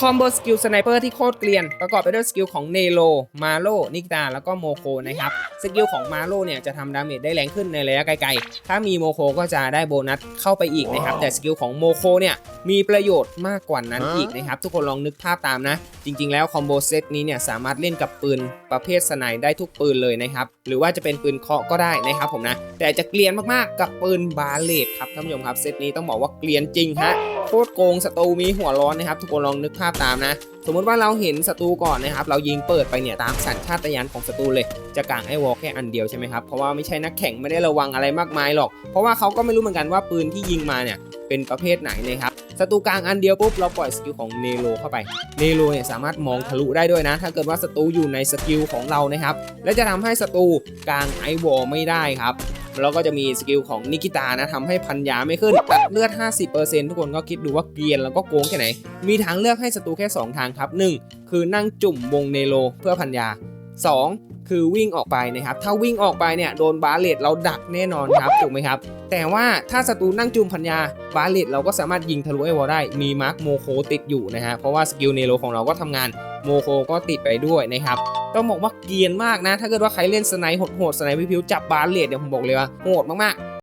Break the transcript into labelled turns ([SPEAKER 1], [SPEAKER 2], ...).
[SPEAKER 1] คอมโบสกิลสไนเปอร์ที่โคตรเกลียน ประกอบไปด้วยสกิลของเนโ o มาโล นิกตา แล้วก็โมโคนะครับ สกิลของมาโลเนี่ยจะทำดาเมจได้แรงขึ้นในระยะไกลๆ ถ้ามีโมโคก็จะได้โบนัสเข้าไปอีกนะครับ แต่สกิลของโมโคเนี่ยมีประโยชน์มากกว่านั้นอีกนะครับ ทุกคนลองนึกภาพตามนะ จริงๆ แล้วคอมโบเซตนี้เนี่ยสามารถเล่นกับปืนประเภทสไนได้ทุกปืนเลยนะครับ หรือว่าจะเป็นปืนเคาะก็ได้นะครับผมนะ แต่จะเกลียนมากๆกับปืนบาเลตครับท่านผู้ชมครับเซตนี้ต้องบอกว่าเกลียนจริงฮะ โคตรโกงศัตรูมีหัวร้อนนะครับทุกคนลองนึกภาพตามนะ สมมติว่าเราเห็นศัตรูก่อนนะครับ เรายิงเปิดไปเนี่ยตามสัญชาตญาณของศัตรูเลย จะกางไอ้วอลแค่อันเดียวใช่ไหมครับ เพราะว่าไม่ใช่นักแข่งไม่ได้ระวังอะไรมากมายหรอก เพราะว่าเขาก็ไม่รู้เหมือนกันว่าปืนที่ยิงมาเนี่ยเป็นประเภทไหนนะครับศัตรูกลางอันเดียวปุ๊บเราปล่อยสกิลของเนโรเข้าไปเนโรเนี่ยสามารถมองทะลุได้ด้วยนะ ถ้าเกิดว่าศัตรูอยู่ในสกิลของเรานะครับ และจะทำให้ศัตรูกลางไอวอลไม่ได้ครับ แล้วก็จะมีสกิลของนิกิตานะทำให้พันยาไม่ขึ้นตัดเลือด 50%ทุกคนก็คิดดูว่าเกรียนแล้วก็โกงแค่ไหน มีทางเลือกให้ศัตรูแค่ 2 ทางครับ 1 คือนั่งจุ่มวงเนโรเพื่อพันยา 2 คือวิ่งออกไปนะครับ ถ้าวิ่งออกไปเนี่ยโดนบาเลตเราดักแน่นอนครับถูกไหมครับ แต่ว่าถ้าศัตรูนั่งจุ่มพันยาบาเลตเราก็สามารถยิงทะลุไอวอลได้มีมาร์คโมโคติดอยู่นะฮะเพราะว่าสกิลเนโรของเราก็ทำงานโมโคก็ติดไปด้วยนะครับ ต้องบอกว่าเกียนมากนะ ถ้าเกิดว่าใครเล่นสไนด์โหดๆสไนป์พิวๆจับบาเลดเนี่ยผมบอกเลยว่าโหดมากๆ